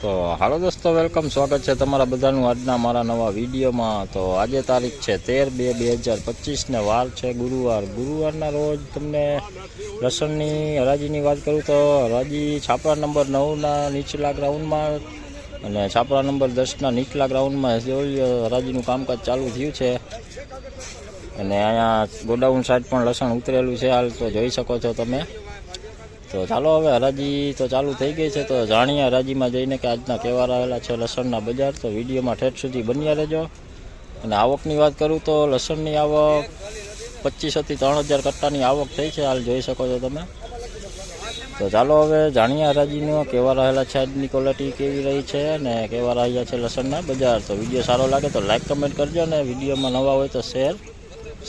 તો હાલો દોસ્તો વેલકમ સ્વાગત છે તમારા બધાનું આજના મારા નવા વિડીયોમાં તો આજે તારીખ છે તેર બે બે હજાર પચીસને વાર છે ગુરુવાર ગુરુવારના રોજ તમને લસણની હરાજીની વાત કરું તો હરાજી છાપરા નંબર નવના નીચલા ગ્રાઉન્ડમાં અને છાપરા નંબર દસના નીચલા ગ્રાઉન્ડમાં હરાજીનું કામકાજ ચાલુ થયું છે અને અહીંયા ગોડાઉન સાઈડ પણ લસણ ઉતરેલું છે હાલ તો જોઈ શકો છો તમે તો ચાલો હવે હરાજી તો ચાલુ થઈ ગઈ છે તો જાણીએ હરાજીમાં જઈને કે આજના તહેવાર આવેલા છે લસણના બજાર તો વિડીયોમાં ઠેઠ સુધી બન્યા રહેજો અને આવકની વાત કરું તો લસણની આવક પચીસોથી ત્રણ હજાર કટ્ટાની આવક થઈ છે હાલ જોઈ શકો છો તમે તો ચાલો હવે જાણીએ હરાજીનો કેવા રહેલા છે આજની ક્વોલિટી કેવી રહી છે અને કેવા રહ્યા છે લસણના બજાર તો વિડીયો સારો લાગે તો લાઇક કમેન્ટ કરજો અને વિડીયોમાં નવા હોય તો શેર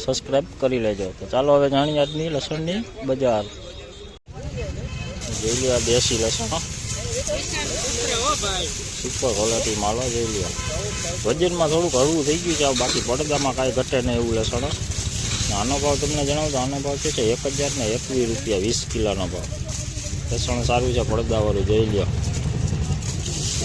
સબસ્ક્રાઈબ કરી લેજો તો ચાલો હવે જાણીએ આજની લસણની બજાર જોઈ લ્યો આ દેશી લસણ સુપર ક્વોલિટી માલો જોઈ લ્યો વજનમાં થોડુંક હળવું થઈ ગયું છે આ બાકી પડદામાં કાંઈ ઘટે નહીં એવું લસણ આનો ભાવ તમને જણાવું તો આનો ભાવ શું છે એક હજારને એકવીસ રૂપિયા વીસ કિલોનો ભાવ લસણ સારું pada પડદાવાળું જોઈ લ્યો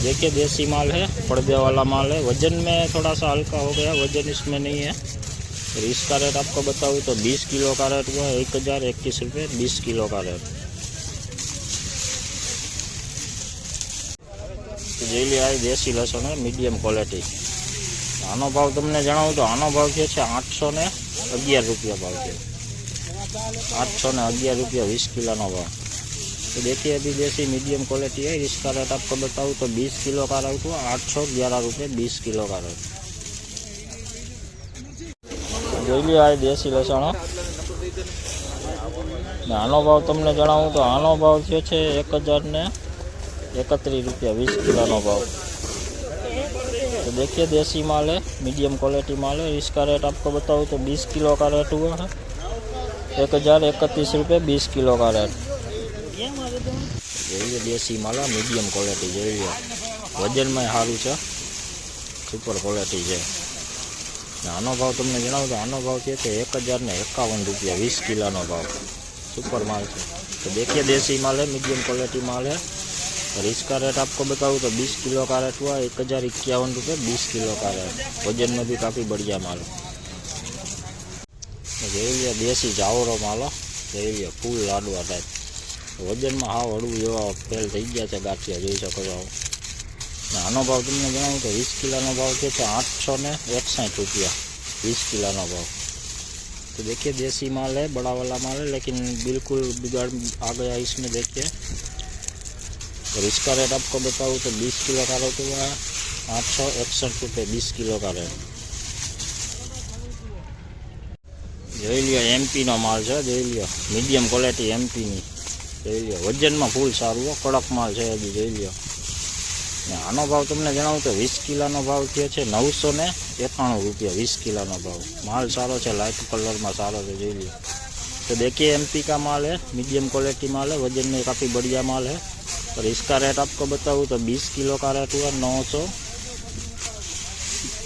देखिए देसी माल है पर्दे वाला माल है वजन में थोड़ा सा हल्का हो गया वजन इसमें नहीं है और इसका रेट आपको बताऊँ तो 20 किलो का रेट हुआ एक हज़ार इक्कीस रुपये बीस किलो का रेट તો જોઈ લે દેશી લસણ મીડિયમ ક્વોલિટી આનો ભાવ તમને જણાવું તો આનો ભાવ જે છે આઠસો ને અગિયાર રૂપિયા ભાવ છે આઠસો ને અગિયાર રૂપિયા વીસ કિલોનો ભાવ તો देखिए अभी દેશી મીડિયમ ક્વોલિટી है इसका रेट आपको बताऊँ तो 20 किलो का रेट આઠસો आठ રૂપિયા વીસ કિલો કાર किलो का रेट જોઈ લ્યો આ દેશી લસણો આનો ભાવ તમને જણાવું તો આનો ભાવ જે છે એક હજાર ને इकतीस रुपया बीस किलो भाव तो देखिए देसी माल है मीडियम क्वालिटी माल है इसका रेट आपको बताऊँ तो बीस किलो का रेट हुआ है एक हज़ार इकतीस रुपये बीस किलो का रेट यही है देसी माल है मीडियम क्वालिटी यही है वजन में हारू छ सुपर क्वालिटी है आनो भाव तुमने जनाव तो आनो भाव क्या एक हज़ार ने एकवन रुपया वीस किलो भाव सुपर माल है तो देखिए देसी माल है मीडियम क्वालिटी माल है और इसका रेट आपको बताऊँ तो बीस किलो का रेट हुआ एक हज़ार इक्यावन रुपये बीस किलो का रेट वजन में भी काफ़ी बढ़िया माल ये लिया देसी जावरो मालो ये फूल लाडवा टाइप वजन में हाँ वड़ू जो फेल थी गया है गाठिया जी सको आव तुमने जानू तो वीस किलो भाव के आठ सौ ने एक एकसठ रुपया वीस किलो भाव तो देखिए देसी माल है बड़ा वाला माल है लेकिन बिल्कुल बिगाड़ आ गया इसमें देखिए રેશિકારે આપકો બતાઉ તો 20 કિલો કાલો તોયા 800 100 ઉપર 20 કિલો કાલે લઈ લ્યો MP નો માલ છે લઈ લ્યો મિડિયમ ક્વોલિટી MP ની લઈ લ્યો વજનમાં પૂલ સારું હો કડક માલ છે આ લઈ લ્યો એ આનો ભાવ તમને જણાવું તો 20 કિલોનો ભાવ છે 991 રૂપિયા 20 કિલોનો ભાવ માલ સારું છે લાઇટ કલર મસાલો છે લઈ લ્યો તો દેખીએ MP કા માલ હે મિડિયમ ક્વોલિટી માલ હે વજન મે એકાપી બળિયા માલ હે और इसका रेट आपको बताऊँ तो 20 किलो का रेट हुआ नौ सौ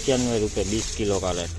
इक्यानवे रुपये बीस किलो का रेट